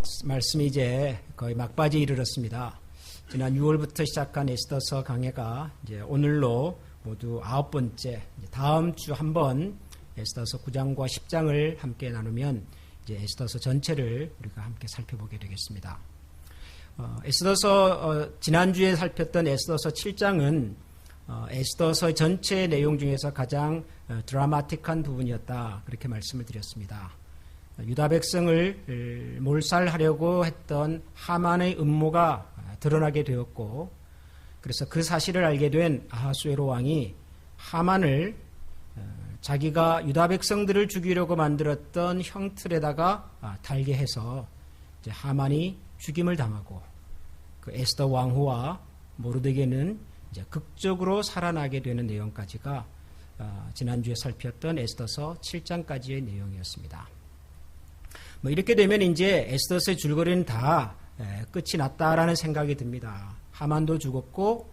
목, 말씀이 이제 거의 막바지에 이르렀습니다. 지난 6월부터 시작한 에스더서 강해가 이제 오늘로 모두 아홉 번째, 다음 주 한 번 에스더서 9장과 10장을 함께 나누면 이제 에스더서 전체를 우리가 함께 살펴보게 되겠습니다. 어, 에스더서 어, 지난주에 살폈던 에스더서 7장은 어, 에스더서 전체 내용 중에서 가장 어, 드라마틱한 부분이었다 그렇게 말씀을 드렸습니다. 유다 백성을 몰살하려고 했던 하만의 음모가 드러나게 되었고 그래서 그 사실을 알게 된 아하수에로 왕이 하만을 어, 자기가 유다 백성들을 죽이려고 만들었던 형틀에다가 아, 달게 해서 하만이 죽임을 당하고 그 에스더 왕후와 모르드게는 극적으로 살아나게 되는 내용까지가 어, 지난주에 살폈던 에스더서 7장까지의 내용이었습니다. 뭐 이렇게 되면 이제 에스더스의 줄거리는 다 끝이 났다라는 생각이 듭니다. 하만도 죽었고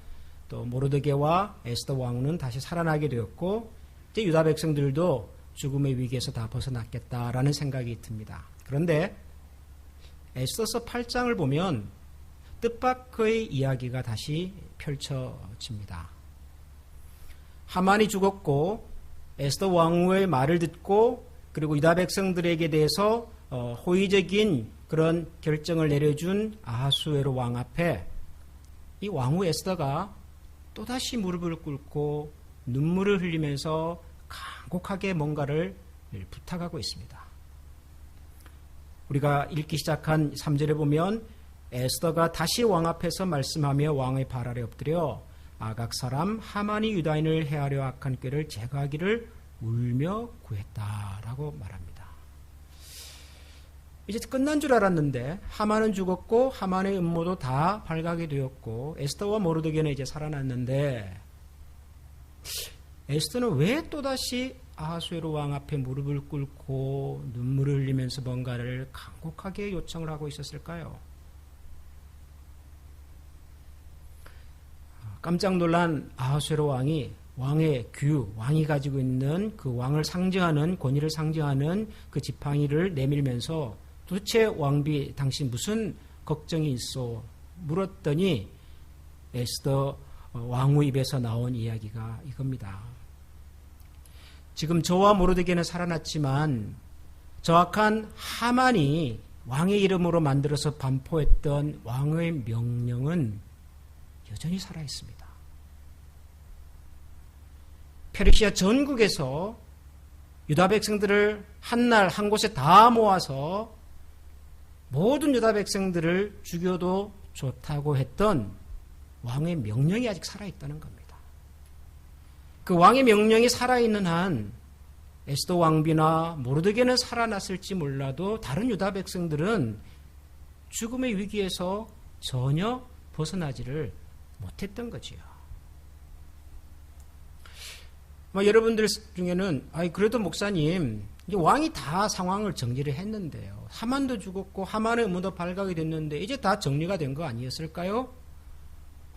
또 모르드게와 에스더 왕후는 다시 살아나게 되었고 이제 유다 백성들도 죽음의 위기에서 다 벗어났겠다라는 생각이 듭니다. 그런데 에스더서 8장을 보면 뜻밖의 이야기가 다시 펼쳐집니다. 하만이 죽었고 에스더 왕후의 말을 듣고 그리고 유다 백성들에게 대해서 어, 호의적인 그런 결정을 내려준 아하수에로 왕 앞에 이 왕후 에스더가 또다시 무릎을 꿇고 눈물을 흘리면서 간곡하게 뭔가를 부탁하고 있습니다. 우리가 읽기 시작한 3절에 보면 에스더가 다시 왕 앞에서 말씀하며 왕의 발 아래 엎드려 아각 사람 하만이 유다인을 해하려 악한 꾀를 제거하기를 울며 구했다라고 말합니다. 이제 끝난 줄 알았는데 하만은 죽었고 하만의 음모도 다 발각이 되었고 에스더와 모르드게는 이제 살아났는데 에스더는 왜 또다시 아하수에로 왕 앞에 무릎을 꿇고 눈물을 흘리면서 뭔가를 간곡하게 요청을 하고 있었을까요? 깜짝 놀란 아하수에로 왕이 왕의 규, 왕이 가지고 있는 그 왕을 상징하는 권위를 상징하는 그 지팡이를 내밀면서 도대체 왕비 당신 무슨 걱정이 있어? 물었더니 에스더 왕후 입에서 나온 이야기가 이겁니다. 지금 저와 모르드게는 살아났지만 저악한 하만이 왕의 이름으로 만들어서 반포했던 왕의 명령은 여전히 살아 있습니다. 페르시아 전국에서 유다 백성들을 한날 한 곳에 다 모아서 모든 유다 백성들을 죽여도 좋다고 했던 왕의 명령이 아직 살아있다는 겁니다. 그 왕의 명령이 살아있는 한 에스더 왕비나 모르드게는 살아났을지 몰라도 다른 유다 백성들은 죽음의 위기에서 전혀 벗어나지를 못했던 거지요. 뭐 여러분들 중에는 아이 그래도 목사님 왕이 다 상황을 정리를 했는데요. 하만도 죽었고 하만의 의무도 발각이 됐는데 이제 다 정리가 된 거 아니었을까요?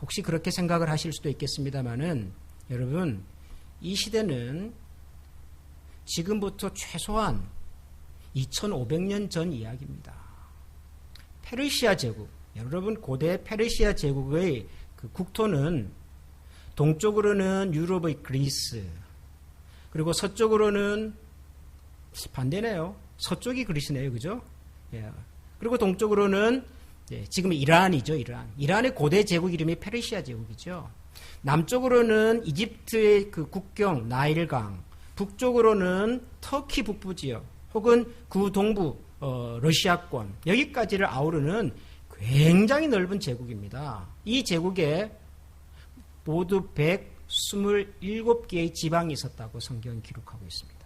혹시 그렇게 생각을 하실 수도 있겠습니다만은 여러분 이 시대는 지금부터 최소한 2500년 전 이야기입니다. 페르시아 제국 여러분 고대 페르시아 제국의 그 국토는 동쪽으로는 유럽의 그리스 그리고 서쪽으로는 반대네요. 서쪽이 그리스네요. 그죠? 예. 그리고 동쪽으로는 예, 지금 이란이죠. 이란. 이란의 고대 제국 이름이 페르시아 제국이죠. 남쪽으로는 이집트의 그 국경 나일강, 북쪽으로는 터키 북부 지역, 혹은 그 동부 어, 러시아권 여기까지를 아우르는 굉장히 넓은 제국입니다. 이 제국에 모두 127개의 지방이 있었다고 성경이 기록하고 있습니다.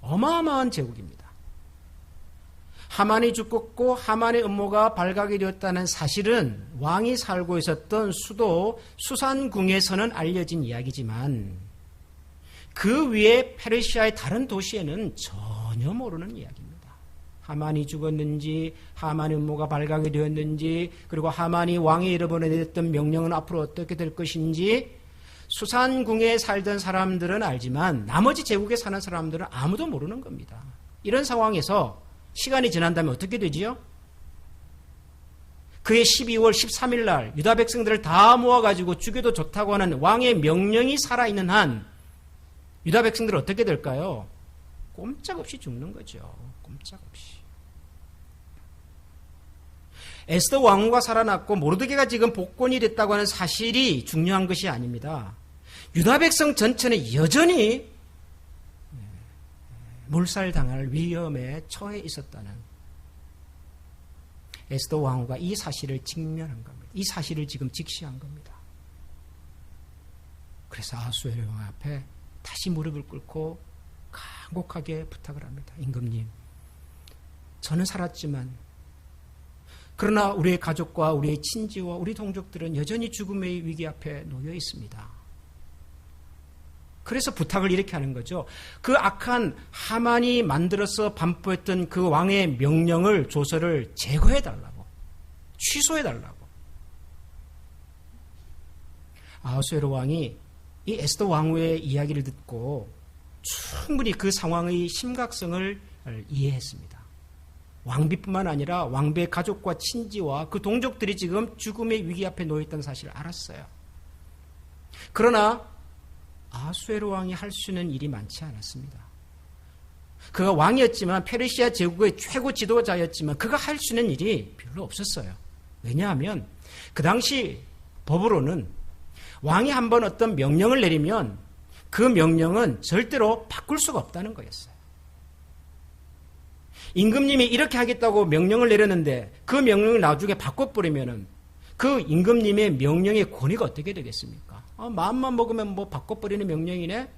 어마어마한 제국입니다. 하만이 죽었고 하만의 음모가 발각이 되었다는 사실은 왕이 살고 있었던 수도 수산궁에서는 알려진 이야기지만 그 위에 페르시아의 다른 도시에는 전혀 모르는 이야기입니다. 하만이 죽었는지, 하만의 음모가 발각이 되었는지, 그리고 하만이 왕의 이름으로 내렸던 명령은 앞으로 어떻게 될 것인지 수산궁에 살던 사람들은 알지만 나머지 제국에 사는 사람들은 아무도 모르는 겁니다. 이런 상황에서 시간이 지난 다음에 어떻게 되지요? 그해 12월 13일 날 유다 백성들을 다 모아가지고 죽여도 좋다고 하는 왕의 명령이 살아있는 한 유다 백성들 어떻게 될까요? 꼼짝없이 죽는 거죠. 꼼짝없이. 에스더 왕후가 살아났고 모르드게가 지금 복권이 됐다고 하는 사실이 중요한 것이 아닙니다. 유다 백성 전체는 여전히 몰살당할 위험에 처해 있었다는 에스더 왕후가 이 사실을 직면한 겁니다. 이 사실을 지금 직시한 겁니다. 그래서 아수에르 왕 앞에 다시 무릎을 꿇고 간곡하게 부탁을 합니다. 임금님, 저는 살았지만 그러나 우리의 가족과 우리의 친지와 우리 동족들은 여전히 죽음의 위기 앞에 놓여 있습니다. 그래서 부탁을 이렇게 하는 거죠. 그 악한 하만이 만들어서 반포했던 그 왕의 명령을 조서를 제거해 달라고 취소해 달라고. 아하수에로 왕이 이 에스더 왕후의 이야기를 듣고 충분히 그 상황의 심각성을 이해했습니다. 왕비뿐만 아니라 왕비의 가족과 친지와 그 동족들이 지금 죽음의 위기 앞에 놓여 있다는 사실을 알았어요. 그러나 아수에로 왕이 할 수 있는 일이 많지 않았습니다. 그가 왕이었지만 페르시아 제국의 최고 지도자였지만 그가 할 수 있는 일이 별로 없었어요. 왜냐하면 그 당시 법으로는 왕이 한 번 어떤 명령을 내리면 그 명령은 절대로 바꿀 수가 없다는 거였어요. 임금님이 이렇게 하겠다고 명령을 내렸는데 그 명령을 나중에 바꿔버리면은 그 임금님의 명령의 권위가 어떻게 되겠습니까? 아, 마음만 먹으면 뭐 바꿔버리는 명령이네?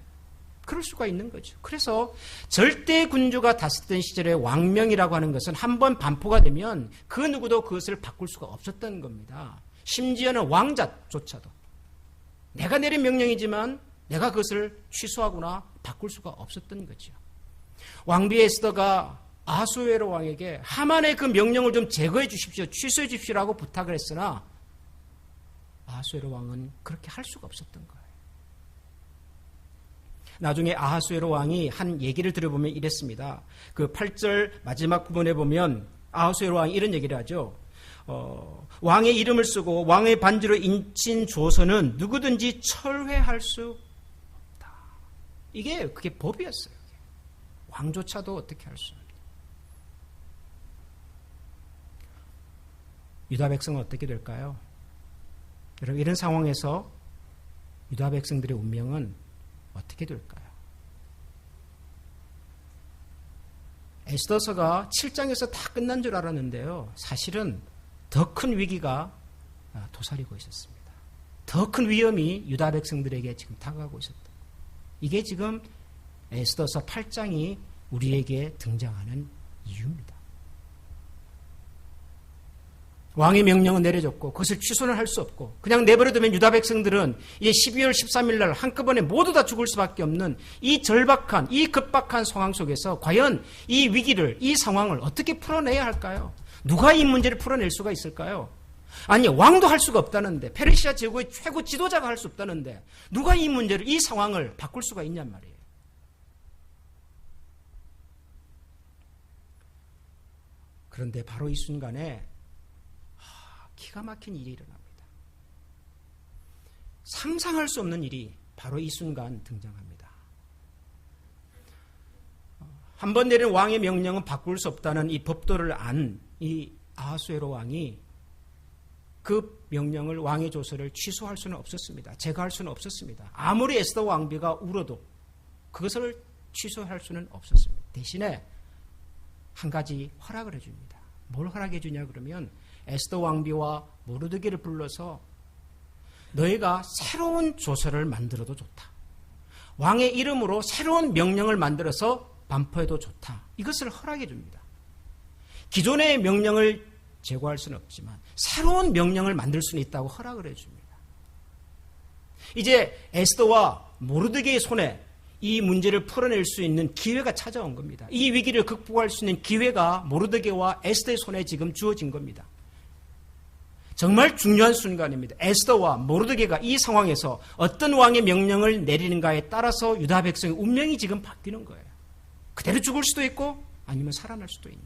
그럴 수가 있는 거죠. 그래서 절대 군주가 다스던 시절의 왕명이라고 하는 것은 한 번 반포가 되면 그 누구도 그것을 바꿀 수가 없었던 겁니다. 심지어는 왕자조차도. 내가 내린 명령이지만 내가 그것을 취소하거나 바꿀 수가 없었던 거죠. 왕비 에스더가 아수에로 왕에게 하만의 그 명령을 좀 제거해 주십시오. 취소해 주십시오라고 부탁을 했으나 아하수에로 왕은 그렇게 할 수가 없었던 거예요. 나중에 아하수에로 왕이 한 얘기를 들어보면 이랬습니다. 그 8절 마지막 부분에 보면 아하수에로 왕이 이런 얘기를 하죠. 어, 왕의 이름을 쓰고 왕의 반지로 인친 조선은 누구든지 철회할 수 없다. 이게 그게 법이었어요. 왕조차도 어떻게 할 수 없다. 유다 백성은 어떻게 될까요? 여러분 이런 상황에서 유다 백성들의 운명은 어떻게 될까요? 에스더서가 7장에서 다 끝난 줄 알았는데요. 사실은 더 큰 위기가 도사리고 있었습니다. 더 큰 위험이 유다 백성들에게 지금 다가가고 있었다. 이게 지금 에스더서 8장이 우리에게 등장하는 이유입니다. 왕의 명령은 내려졌고 그것을 취소를 할수 없고 그냥 내버려두면 유다 백성들은 이제 12월 13일 날 한꺼번에 모두 다 죽을 수밖에 없는 이 절박한 이 급박한 상황 속에서 과연 이 위기를 이 상황을 어떻게 풀어내야 할까요? 누가 이 문제를 풀어낼 수가 있을까요? 아니 왕도 할 수가 없다는데 페르시아 제국의 최고 지도자가 할 수 없다는데 누가 이 문제를 이 상황을 바꿀 수가 있냔 말이에요. 그런데 바로 이 순간에 기가 막힌 일이 일어납니다. 상상할 수 없는 일이 바로 이 순간 등장합니다. 한 번 내린 왕의 명령은 바꿀 수 없다는 이 법도를 안 이 아하수에로 왕이 그 명령을 왕의 조서를 취소할 수는 없었습니다. 제거할 수는 없었습니다. 아무리 에스더 왕비가 울어도 그것을 취소할 수는 없었습니다. 대신에 한 가지 허락을 해줍니다. 뭘 허락해 주냐 그러면 에스더 왕비와 모르드게를 불러서 너희가 새로운 조서를 만들어도 좋다. 왕의 이름으로 새로운 명령을 만들어서 반포해도 좋다. 이것을 허락해 줍니다. 기존의 명령을 제거할 수는 없지만 새로운 명령을 만들 수는 있다고 허락을 해 줍니다. 이제 에스더와 모르드게의 손에 이 문제를 풀어낼 수 있는 기회가 찾아온 겁니다. 이 위기를 극복할 수 있는 기회가 모르드게와 에스더의 손에 지금 주어진 겁니다. 정말 중요한 순간입니다. 에스더와 모르드게가 이 상황에서 어떤 왕의 명령을 내리는가에 따라서 유다 백성의 운명이 지금 바뀌는 거예요. 그대로 죽을 수도 있고 아니면 살아날 수도 있는.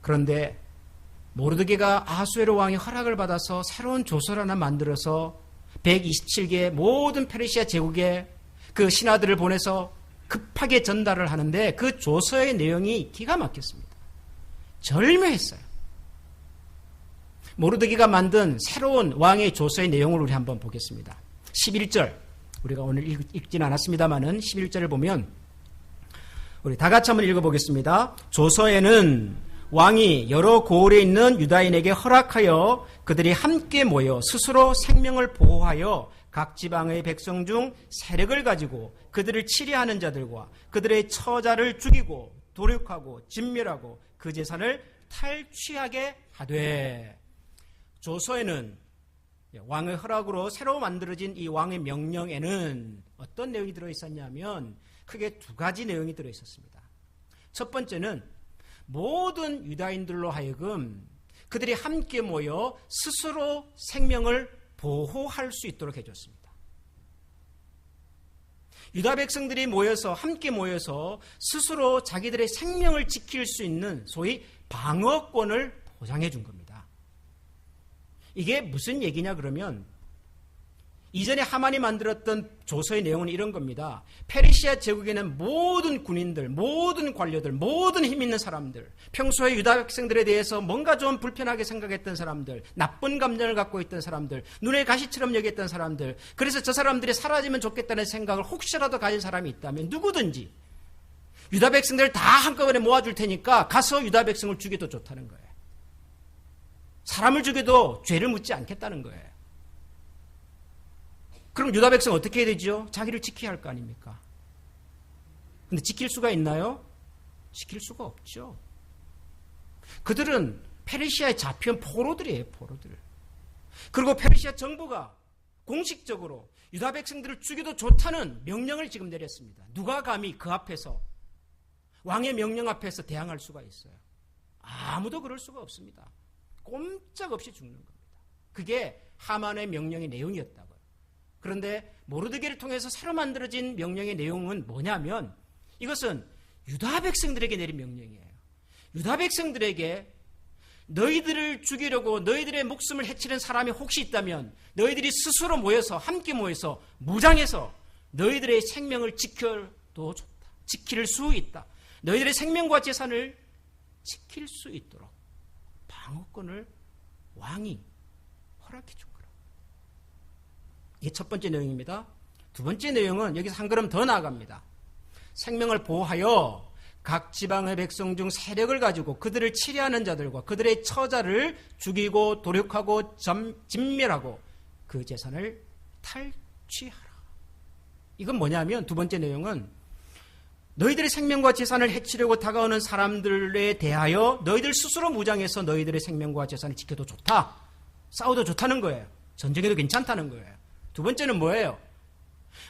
그런데 모르드게가 아수에로 왕의 허락을 받아서 새로운 조서를 하나 만들어서 127개의 모든 페르시아 제국에 그 신하들을 보내서 급하게 전달을 하는데 그 조서의 내용이 기가 막혔습니다. 절묘했어요. 모르드기가 만든 새로운 왕의 조서의 내용을 우리 한번 보겠습니다. 11절. 우리가 오늘 읽, 진 않았습니다만은 11절을 보면 우리 다 같이 한번 읽어보겠습니다. 조서에는 왕이 여러 고을에 있는 유다인에게 허락하여 그들이 함께 모여 스스로 생명을 보호하여 각 지방의 백성 중 세력을 가지고 그들을 치리하는 자들과 그들의 처자를 죽이고 도륙하고 진멸하고 그 재산을 탈취하게 하되 조서에는 왕의 허락으로 새로 만들어진 이 왕의 명령에는 어떤 내용이 들어 있었냐면 크게 두 가지 내용이 들어 있었습니다. 첫 번째는 모든 유다인들로 하여금 그들이 함께 모여 스스로 생명을 보호할 수 있도록 해줬습니다. 유다 백성들이 모여서 함께 모여서 스스로 자기들의 생명을 지킬 수 있는 소위 방어권을 보장해 준 겁니다. 이게 무슨 얘기냐 그러면 이전에 하만이 만들었던 조서의 내용은 이런 겁니다. 페르시아 제국에는 모든 군인들, 모든 관료들, 모든 힘 있는 사람들, 평소에 유다 백성들에 대해서 뭔가 좀 불편하게 생각했던 사람들, 나쁜 감정을 갖고 있던 사람들, 눈에 가시처럼 여겼던 사람들, 그래서 저 사람들이 사라지면 좋겠다는 생각을 혹시라도 가진 사람이 있다면 누구든지 유다 백성들을 다 한꺼번에 모아줄 테니까 가서 유다 백성을 죽여도 좋다는 거예요. 사람을 죽여도 죄를 묻지 않겠다는 거예요. 그럼 유다 백성 어떻게 해야 되죠? 자기를 지켜야 할 거 아닙니까? 근데 지킬 수가 있나요? 지킬 수가 없죠. 그들은 페르시아에 잡힌 포로들이에요, 포로들. 그리고 페르시아 정부가 공식적으로 유다 백성들을 죽여도 좋다는 명령을 지금 내렸습니다. 누가 감히 그 앞에서 왕의 명령 앞에서 대항할 수가 있어요? 아무도 그럴 수가 없습니다. 꼼짝없이 죽는 겁니다. 그게 하만의 명령의 내용이었다고. 그런데 모르드게를 통해서 새로 만들어진 명령의 내용은 뭐냐면 이것은 유다 백성들에게 내린 명령이에요. 유다 백성들에게 너희들을 죽이려고 너희들의 목숨을 해치는 사람이 혹시 있다면 너희들이 스스로 모여서 함께 모여서 무장해서 너희들의 생명을 지켜도 좋다. 지킬 수 있다. 너희들의 생명과 재산을 지킬 수 있도록 방어권을 왕이 허락해 준 이게 첫 번째 내용입니다. 두 번째 내용은 여기서 한 걸음 더 나아갑니다. 생명을 보호하여 각 지방의 백성 중 세력을 가지고 그들을 치리하는 자들과 그들의 처자를 죽이고 도륙하고 점, 진멸하고 그 재산을 탈취하라. 이건 뭐냐면 두 번째 내용은 너희들의 생명과 재산을 해치려고 다가오는 사람들에 대하여 너희들 스스로 무장해서 너희들의 생명과 재산을 지켜도 좋다. 싸워도 좋다는 거예요. 전쟁에도 괜찮다는 거예요. 두 번째는 뭐예요?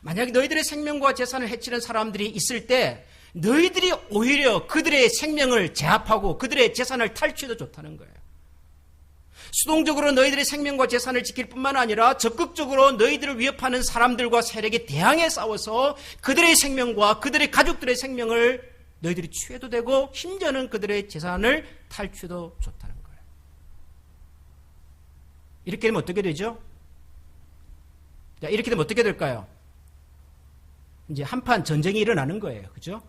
만약에 너희들의 생명과 재산을 해치는 사람들이 있을 때 너희들이 오히려 그들의 생명을 제압하고 그들의 재산을 탈취해도 좋다는 거예요. 수동적으로 너희들의 생명과 재산을 지킬 뿐만 아니라 적극적으로 너희들을 위협하는 사람들과 세력에 대항해 싸워서 그들의 생명과 그들의 가족들의 생명을 너희들이 취해도 되고 심지어는 그들의 재산을 탈취해도 좋다는 거예요. 이렇게 되면 어떻게 되죠? 자, 이렇게 되면 어떻게 될까요? 이제 한판 전쟁이 일어나는 거예요. 그죠?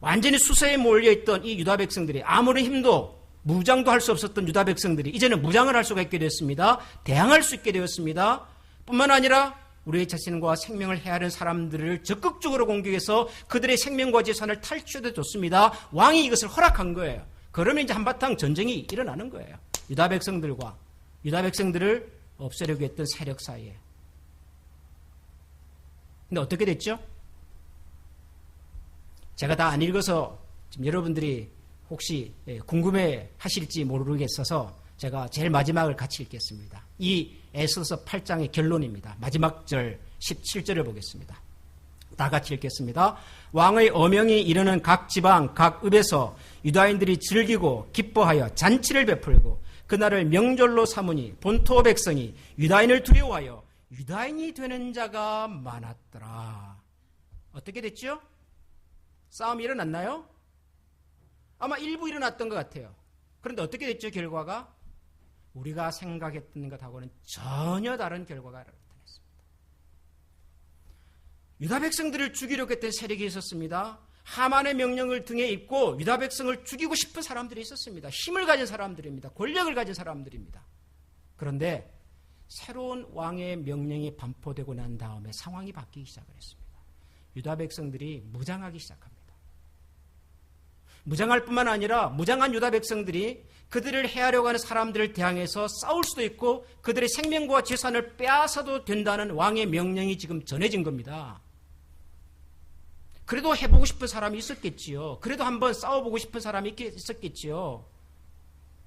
완전히 수세에 몰려있던 이 유다 백성들이 아무리 힘도 무장도 할 수 없었던 유다 백성들이 이제는 무장을 할 수가 있게 되었습니다. 대항할 수 있게 되었습니다. 뿐만 아니라 우리의 자신과 생명을 헤아는 사람들을 적극적으로 공격해서 그들의 생명과 재산을 탈취해도 좋습니다. 왕이 이것을 허락한 거예요. 그러면 이제 한바탕 전쟁이 일어나는 거예요. 유다 백성들과 유다 백성들을 없애려고 했던 세력 사이에. 근데 어떻게 됐죠? 제가 다 안 읽어서 지금 여러분들이 혹시 예, 궁금해 하실지 모르겠어서 제가 제일 마지막을 같이 읽겠습니다. 이 에서서 8장의 결론입니다. 마지막 절 17절을 보겠습니다. 다 같이 읽겠습니다. 왕의 어명이 이르는 각 지방, 각 읍에서 유다인들이 즐기고 기뻐하여 잔치를 베풀고 그날을 명절로 삼으니 본토 백성이 유다인을 두려워하여 유다인이 되는 자가 많았더라. 어떻게 됐죠? 싸움이 일어났나요? 아마 일부 일어났던 것 같아요. 그런데 어떻게 됐죠, 결과가? 우리가 생각했던 것하고는 전혀 다른 결과가 나타났습니다. 유다 백성들을 죽이려고 했던 세력이 있었습니다. 하만의 명령을 등에 입고 유다 백성을 죽이고 싶은 사람들이 있었습니다. 힘을 가진 사람들입니다. 권력을 가진 사람들입니다. 그런데 새로운 왕의 명령이 반포되고 난 다음에 상황이 바뀌기 시작을 했습니다. 유다 백성들이 무장하기 시작합니다. 무장할 뿐만 아니라 무장한 유다 백성들이 그들을 해하려고 하는 사람들을 대항해서 싸울 수도 있고 그들의 생명과 재산을 빼앗아도 된다는 왕의 명령이 지금 전해진 겁니다. 그래도 해보고 싶은 사람이 있었겠지요. 그래도 한번 싸워보고 싶은 사람이 있었겠지요.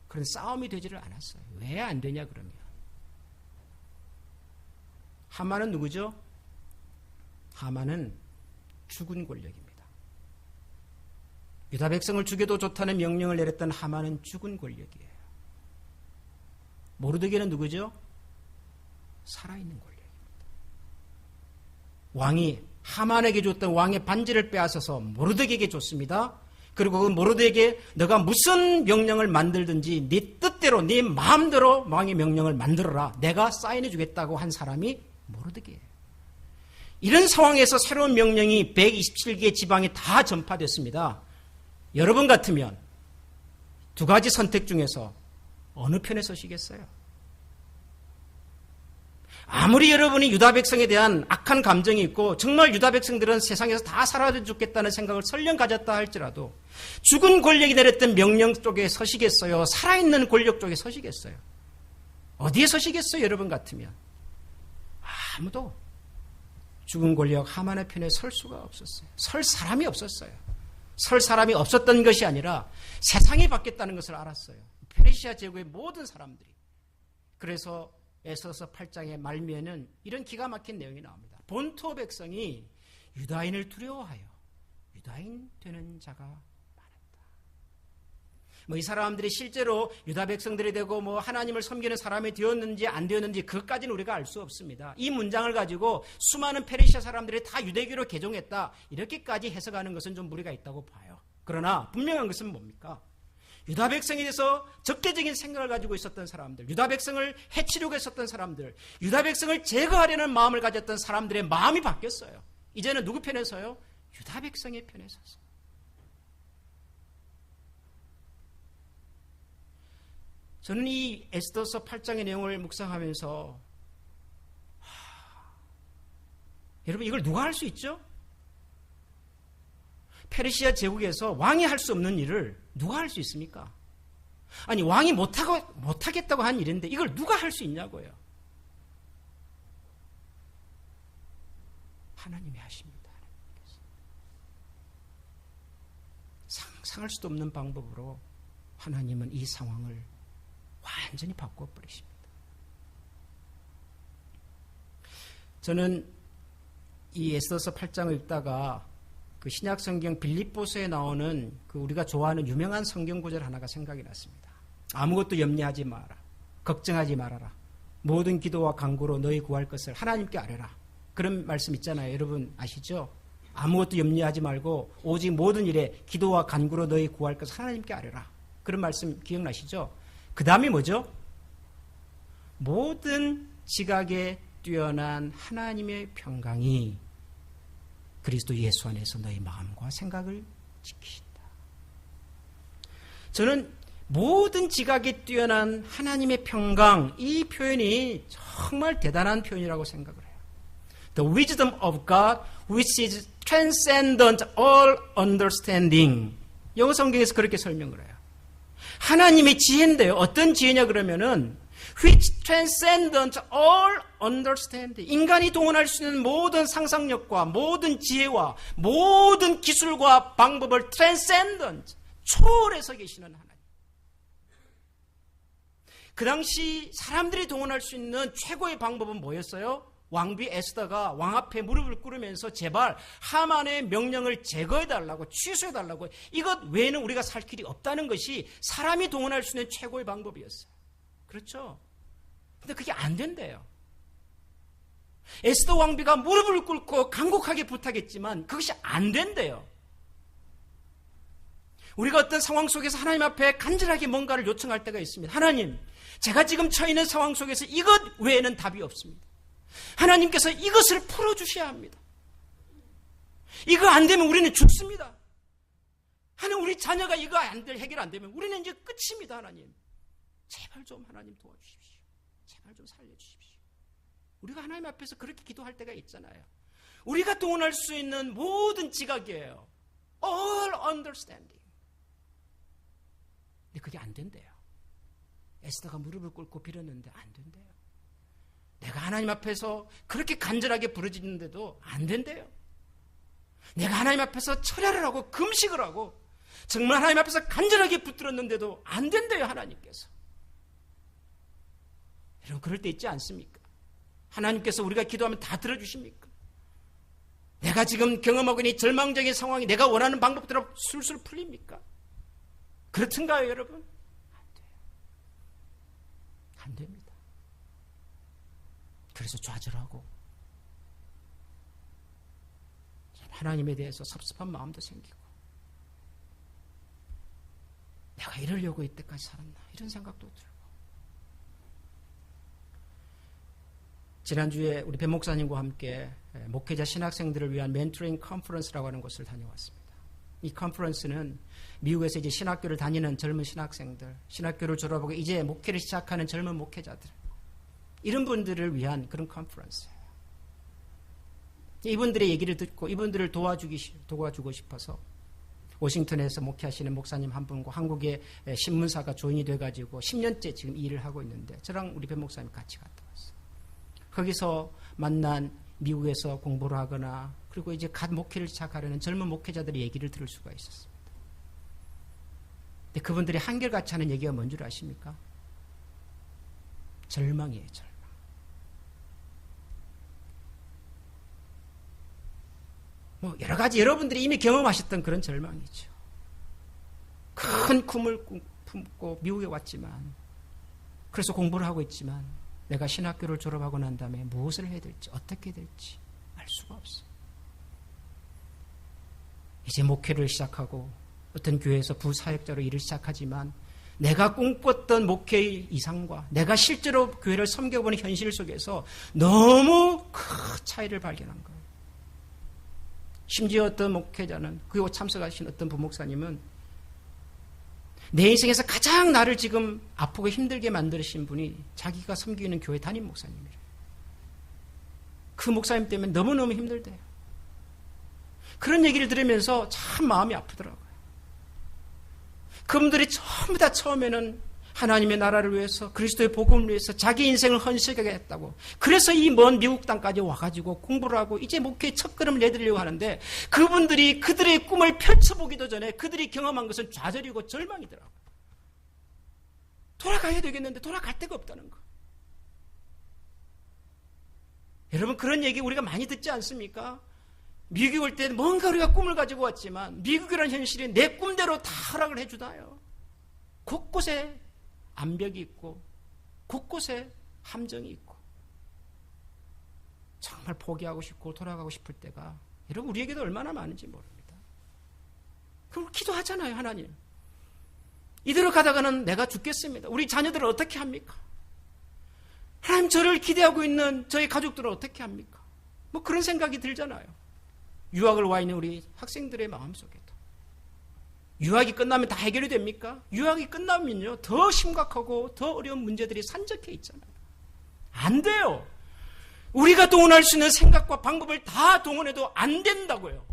그런 싸움이 되지를 않았어요. 왜 안 되냐 그러면. 하만은 누구죠? 하만은 죽은 권력입니다. 유다 백성을 죽여도 좋다는 명령을 내렸던 하만은 죽은 권력이에요. 모르드게는 누구죠? 살아있는 권력입니다. 왕이 하만에게 줬던 왕의 반지를 빼앗아서 모르드게에게 줬습니다. 그리고 그 모르드에게 너가 무슨 명령을 만들든지 네 뜻대로 네 마음대로 왕의 명령을 만들어라. 내가 사인해 주겠다고 한 사람이 모르드게예요. 이런 상황에서 새로운 명령이 127개 지방에 다 전파됐습니다. 여러분 같으면 두 가지 선택 중에서 어느 편에 서시겠어요? 아무리 여러분이 유다 백성에 대한 악한 감정이 있고 정말 유다 백성들은 세상에서 다 사라져 죽겠다는 생각을 설령 가졌다 할지라도 죽은 권력이 내렸던 명령 쪽에 서시겠어요? 살아있는 권력 쪽에 서시겠어요? 어디에 서시겠어요? 여러분 같으면 아무도 죽은 권력 하만의 편에 설 수가 없었어요. 설 사람이 없었어요. 설 사람이 없었던 것이 아니라 세상이 바뀌었다는 것을 알았어요. 페르시아 제국의 모든 사람들이. 그래서 에서서 8장의 말미에는 이런 기가 막힌 내용이 나옵니다. 본토 백성이 유다인을 두려워하여 유다인 되는 자가. 뭐 이 사람들이 실제로 유다 백성들이 되고 뭐 하나님을 섬기는 사람이 되었는지 안 되었는지 그것까지는 우리가 알 수 없습니다. 이 문장을 가지고 수많은 페르시아 사람들이 다 유대교로 개종했다. 이렇게까지 해석하는 것은 좀 무리가 있다고 봐요. 그러나 분명한 것은 뭡니까? 유다 백성에 대해서 적대적인 생각을 가지고 있었던 사람들, 유다 백성을 해치려고 했었던 사람들, 유다 백성을 제거하려는 마음을 가졌던 사람들의 마음이 바뀌었어요. 이제는 누구 편에 서요? 유다 백성의 편에 섰어요. 저는 이 에스더서 8장의 내용을 묵상하면서 하, 여러분 이걸 누가 할 수 있죠? 페르시아 제국에서 왕이 할 수 없는 일을 누가 할 수 있습니까? 아니 왕이 못하고 못하겠다고 한 일인데 이걸 누가 할 수 있냐고요. 하나님이 하십니다. 하나님께서. 상상할 수도 없는 방법으로 하나님은 이 상황을 완전히 바꿔버리십니다. 저는 이 에스더서 8장을 읽다가 그 신약 성경 빌립보서에 나오는 그 우리가 좋아하는 유명한 성경 구절 하나가 생각이 났습니다. 아무것도 염려하지 마라. 걱정하지 말아라. 모든 기도와 간구로 너희 구할 것을 하나님께 아뢰라. 그런 말씀 있잖아요. 여러분 아시죠? 아무것도 염려하지 말고 오직 모든 일에 기도와 간구로 너희 구할 것을 하나님께 아뢰라. 그런 말씀 기억나시죠? 그 다음이 뭐죠? 모든 지각에 뛰어난 하나님의 평강이 그리스도 예수 안에서 너희 마음과 생각을 지키신다. 저는 모든 지각에 뛰어난 하나님의 평강 이 표현이 정말 대단한 표현이라고 생각을 해요. The wisdom of God which is transcendent all understanding. 영어 성경에서 그렇게 설명을 해요. 하나님의 지혜인데요. 어떤 지혜냐 그러면은 which transcendent all understanding. 인간이 동원할 수 있는 모든 상상력과 모든 지혜와 모든 기술과 방법을 transcendent 초월해서 계시는 하나님. 그 당시 사람들이 동원할 수 있는 최고의 방법은 뭐였어요? 왕비 에스더가 왕 앞에 무릎을 꿇으면서 제발 하만의 명령을 제거해달라고 취소해달라고 이것 외에는 우리가 살 길이 없다는 것이 사람이 동원할 수 있는 최고의 방법이었어요. 그렇죠? 근데 그게 안 된대요. 에스더 왕비가 무릎을 꿇고 간곡하게 부탁했지만 그것이 안 된대요. 우리가 어떤 상황 속에서 하나님 앞에 간절하게 뭔가를 요청할 때가 있습니다. 하나님, 제가 지금 처해 있는 상황 속에서 이것 외에는 답이 없습니다. 하나님께서 이것을 풀어주셔야 합니다. 이거 안 되면 우리는 죽습니다. 하나님, 우리 자녀가 이거 안 될, 해결 안 되면 우리는 이제 끝입니다, 하나님. 제발 좀 하나님 도와주십시오. 제발 좀 살려주십시오. 우리가 하나님 앞에서 그렇게 기도할 때가 있잖아요. 우리가 동원할 수 있는 모든 지각이에요. All understanding. 근데 그게 안 된대요. 에스더가 무릎을 꿇고 빌었는데 안 된대요. 내가 하나님 앞에서 그렇게 간절하게 부르짖는데도 안 된대요. 내가 하나님 앞에서 철야를 하고 금식을 하고 정말 하나님 앞에서 간절하게 붙들었는데도 안 된대요, 하나님께서. 여러분, 그럴 때 있지 않습니까? 하나님께서 우리가 기도하면 다 들어주십니까? 내가 지금 경험하고 있는 이 절망적인 상황이 내가 원하는 방법대로 술술 풀립니까? 그렇든가요, 여러분? 안 돼요. 안 됩니다. 그래서 좌절하고 하나님에 대해서 섭섭한 마음도 생기고 내가 이러려고 이때까지 살았나 이런 생각도 들고 지난주에 우리 배 목사님과 함께 목회자 신학생들을 위한 멘토링 컨퍼런스라고 하는 곳을 다녀왔습니다. 이 컨퍼런스는 미국에서 이제 신학교를 다니는 젊은 신학생들, 신학교를 졸업하고 이제 목회를 시작하는 젊은 목회자들, 이런 분들을 위한 그런 컨퍼런스예요. 이분들의 얘기를 듣고 이분들을 도와주기, 도와주고 싶어서 워싱턴에서 목회하시는 목사님 한 분과 한국의 신문사가 조인이 돼가지고 10년째 지금 일을 하고 있는데 저랑 우리 배 목사님 같이 갔다 왔어요. 거기서 만난 미국에서 공부를 하거나 그리고 이제 갓 목회를 시작하려는 젊은 목회자들의 얘기를 들을 수가 있었습니다. 근데 그분들이 한결같이 하는 얘기가 뭔 줄 아십니까? 절망이에요, 절망. 뭐 여러 가지 여러분들이 이미 경험하셨던 그런 절망이죠. 큰 꿈을 품고 미국에 왔지만 그래서 공부를 하고 있지만 내가 신학교를 졸업하고 난 다음에 무엇을 해야 될지 어떻게 될지 알 수가 없어. 이제 목회를 시작하고 어떤 교회에서 부사역자로 일을 시작하지만 내가 꿈꿨던 목회의 이상과 내가 실제로 교회를 섬겨보는 현실 속에서 너무 큰 차이를 발견한 거예요. 심지어 어떤 목회자는 그에 참석하신 어떤 부목사님은 내 인생에서 가장 나를 지금 아프고 힘들게 만드신 분이 자기가 섬기는 교회 담임 목사님이래요. 그 목사님 때문에 너무너무 힘들대요. 그런 얘기를 들으면서 참 마음이 아프더라고요. 그분들이 전부 다 처음에는 하나님의 나라를 위해서 그리스도의 복음을 위해서 자기 인생을 헌신하게 했다고. 그래서 이 먼 미국 땅까지 와가지고 공부를 하고 이제 목회의 첫걸음을 내드리려고 하는데 그분들이 그들의 꿈을 펼쳐보기도 전에 그들이 경험한 것은 좌절이고 절망이더라고요. 돌아가야 되겠는데 돌아갈 데가 없다는 거. 여러분 그런 얘기 우리가 많이 듣지 않습니까? 미국 올 때 뭔가 우리가 꿈을 가지고 왔지만 미국이라는 현실이 내 꿈대로 다 허락을 해주다요. 곳곳에 암벽이 있고 곳곳에 함정이 있고 정말 포기하고 싶고 돌아가고 싶을 때가 여러분 우리에게도 얼마나 많은지 모릅니다. 그럼 기도하잖아요 하나님. 이대로 가다가는 내가 죽겠습니다. 우리 자녀들을 어떻게 합니까? 하나님 저를 기대하고 있는 저희 가족들을 어떻게 합니까? 뭐 그런 생각이 들잖아요. 유학을 와 있는 우리 학생들의 마음속에도. 유학이 끝나면 다 해결이 됩니까? 유학이 끝나면요, 더 심각하고 더 어려운 문제들이 산적해 있잖아요. 안 돼요. 우리가 동원할 수 있는 생각과 방법을 다 동원해도 안 된다고요.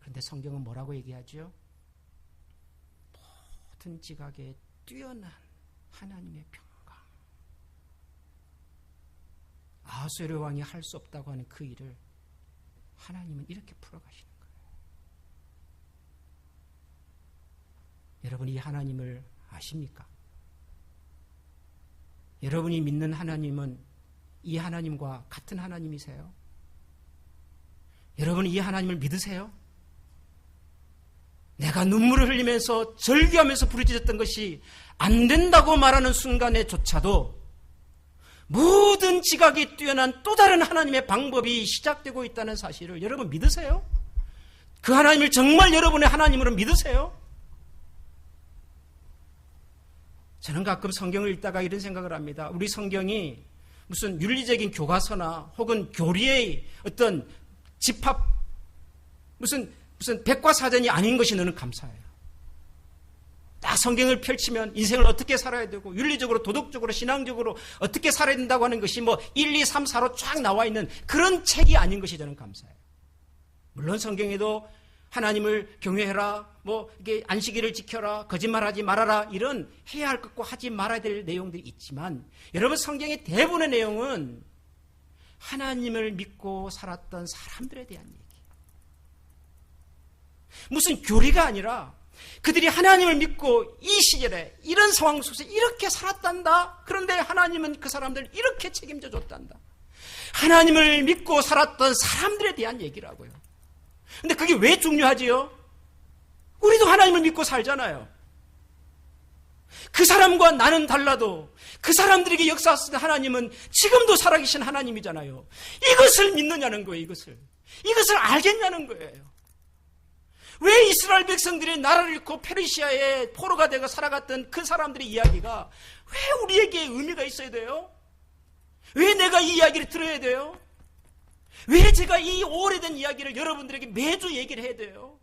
그런데 성경은 뭐라고 얘기하죠? 모든 지각에 뛰어난 하나님의 평강. 아수르 왕이 할 수 없다고 하는 그 일을 하나님은 이렇게 풀어가시는 거예요. 여러분 이 하나님을 아십니까? 여러분이 믿는 하나님은 이 하나님과 같은 하나님이세요? 여러분 이 하나님을 믿으세요? 내가 눈물을 흘리면서 절규하면서 부르짖었던 것이 안 된다고 말하는 순간에조차도 모든 지각이 뛰어난 또 다른 하나님의 방법이 시작되고 있다는 사실을 여러분 믿으세요? 그 하나님을 정말 여러분의 하나님으로 믿으세요? 저는 가끔 성경을 읽다가 이런 생각을 합니다. 우리 성경이 무슨 윤리적인 교과서나 혹은 교리의 어떤 집합, 무슨, 무슨 백과사전이 아닌 것이 너는 감사해요. 딱 성경을 펼치면 인생을 어떻게 살아야 되고 윤리적으로 도덕적으로 신앙적으로 어떻게 살아야 된다고 하는 것이 뭐 1, 2, 3, 4로 쫙 나와 있는 그런 책이 아닌 것이 저는 감사해요. 물론 성경에도 하나님을 경외해라, 뭐 이게 안식일을 지켜라, 거짓말하지 말아라 이런 해야 할 것과 하지 말아야 될 내용들이 있지만 여러분 성경의 대부분의 내용은 하나님을 믿고 살았던 사람들에 대한 얘기. 무슨 교리가 아니라 그들이 하나님을 믿고 이 시절에 이런 상황 속에서 이렇게 살았단다. 그런데 하나님은 그 사람들 이렇게 책임져 줬단다. 하나님을 믿고 살았던 사람들에 대한 얘기라고요. 근데 그게 왜 중요하지요? 우리도 하나님을 믿고 살잖아요. 그 사람과 나는 달라도 그 사람들에게 역사하시는 하나님은 지금도 살아계신 하나님이잖아요. 이것을 믿느냐는 거예요, 이것을. 이것을 알겠냐는 거예요. 왜 이스라엘 백성들이 나라를 잃고 페르시아의 포로가 되고 살아갔던 그 사람들의 이야기가 왜 우리에게 의미가 있어야 돼요? 왜 내가 이 이야기를 들어야 돼요? 왜 제가 이 오래된 이야기를 여러분들에게 매주 얘기를 해야 돼요?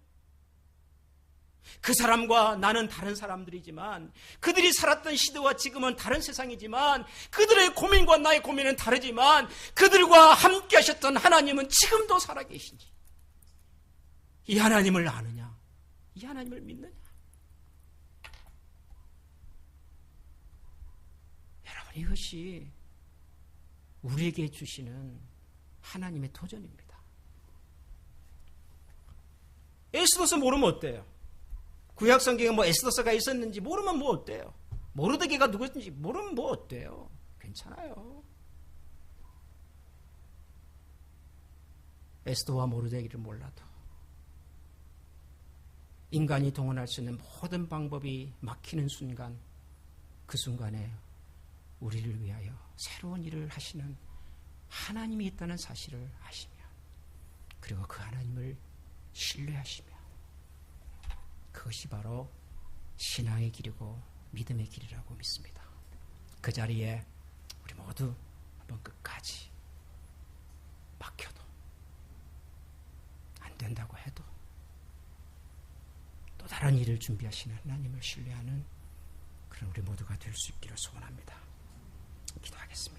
그 사람과 나는 다른 사람들이지만 그들이 살았던 시대와 지금은 다른 세상이지만 그들의 고민과 나의 고민은 다르지만 그들과 함께 하셨던 하나님은 지금도 살아계신지 이 하나님을 아느냐? 이 하나님을 믿느냐? 여러분 이것이 우리에게 주시는 하나님의 도전입니다. 에스더서 모르면 어때요? 구약 성경에 뭐 에스더서가 있었는지 모르면 뭐 어때요? 모르드게가 누구인지 모르면 뭐 어때요? 괜찮아요. 에스더와 모르드게를 몰라도 인간이 동원할 수 있는 모든 방법이 막히는 순간, 그 순간에 우리를 위하여 새로운 일을 하시는 하나님이 있다는 사실을 아시며, 그리고 그 하나님을 신뢰하시며, 그것이 바로 신앙의 길이고 믿음의 길이라고 믿습니다. 그 자리에 우리 모두 한번 끝까지 막혀도 안 된다고 해도 또 다른 일을 준비하시는 하나님을 신뢰하는 그런 우리 모두가 될 수 있기를 소원합니다. 기도하겠습니다.